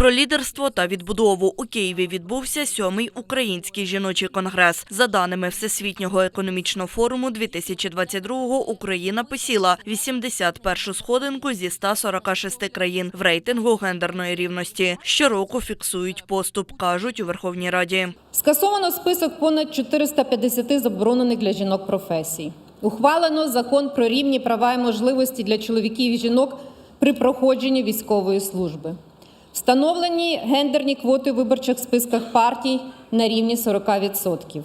Про лідерство та відбудову у Києві відбувся сьомий український жіночий конгрес. За даними Всесвітнього економічного форуму 2022-го, Україна посіла 81-шу сходинку зі 146 країн в рейтингу гендерної рівності. Щороку фіксують поступ, кажуть у Верховній Раді. Скасовано список понад 450 заборонених для жінок професій. Ухвалено закон про рівні права і можливості для чоловіків і жінок при проходженні військової служби. Встановлені гендерні квоти в виборчих списках партій на рівні 40%.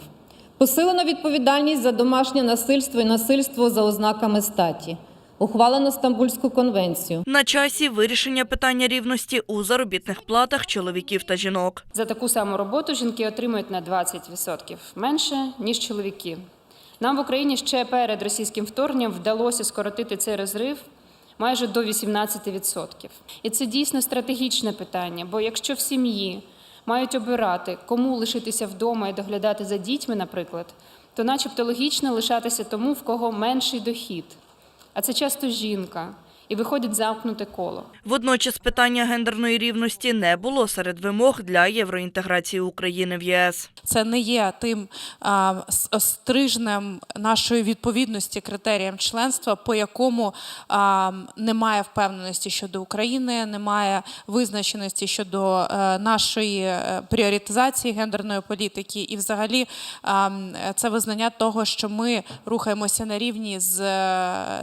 Посилено відповідальність за домашнє насильство і насильство за ознаками статі. Ухвалено Стамбульську конвенцію. На часі вирішення питання рівності у заробітних платах чоловіків та жінок. За таку саму роботу жінки отримують на 20% менше, ніж чоловіки. Нам в Україні ще перед російським вторгненням вдалося скоротити цей розрив майже до 18%. І це дійсно стратегічне питання, бо якщо в сім'ї мають обирати, кому лишитися вдома і доглядати за дітьми, наприклад, то начебто логічно лишатися тому, в кого менший дохід. А це часто жінка, і виходить замкнуте коло. Водночас питання гендерної рівності не було серед вимог для євроінтеграції України в ЄС. Це не є тим а, стрижнем нашої відповідності критеріям членства, по якому а, немає впевненості щодо України, немає визначеності щодо е, нашої е, пріоритизації гендерної політики, і взагалі а, це визнання того, що ми рухаємося на рівні з,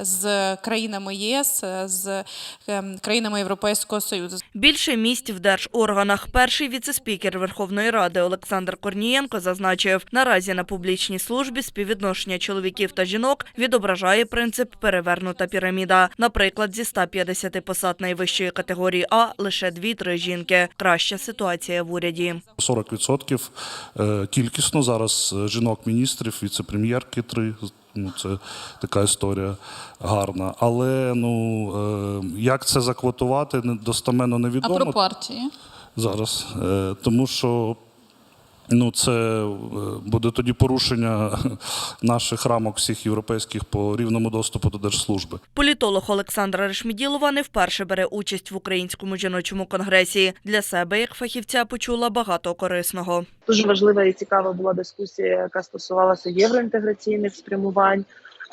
з країнами ЄС, з ем, країнами Європейського Союзу. Більше місць в держорганах. Перший віцеспікер Верховної Ради Олександр Корнієнко зазначив, наразі на публічній службі співвідношення чоловіків та жінок відображає принцип перевернута піраміда. Наприклад, зі 150 посад найвищої категорії А лише 2-3 жінки. Краща ситуація в уряді. 40% е, кількісно зараз е, жінок-міністрів, віце-прем'єрки три. Ну, це така історія гарна. Але ну, е, як це заквотувати, не- невідомо. А про партії? зараз. Е, Тому що ну, це е, буде тоді порушення наших рамок всіх європейських по рівному доступу до держслужби. Політолог Олександра Решміділова не вперше бере участь в українському жіночому конгресі. Для себе як фахівця почула багато корисного. Дуже важлива і цікава була дискусія, яка стосувалася євроінтеграційних спрямувань.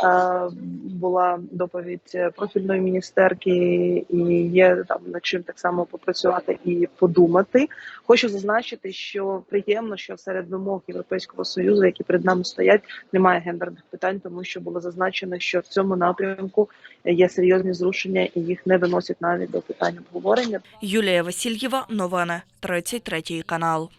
Е, Була доповідь профільної міністерки, і є там над чим так само попрацювати і подумати. Хочу зазначити, що приємно, що серед вимог Європейського союзу, які перед нами стоять, немає гендерних питань, тому що було зазначено, що в цьому напрямку є серйозні зрушення, і їх не виносять навіть до питань обговорення. Юлія Васильєва, новини 33 канал.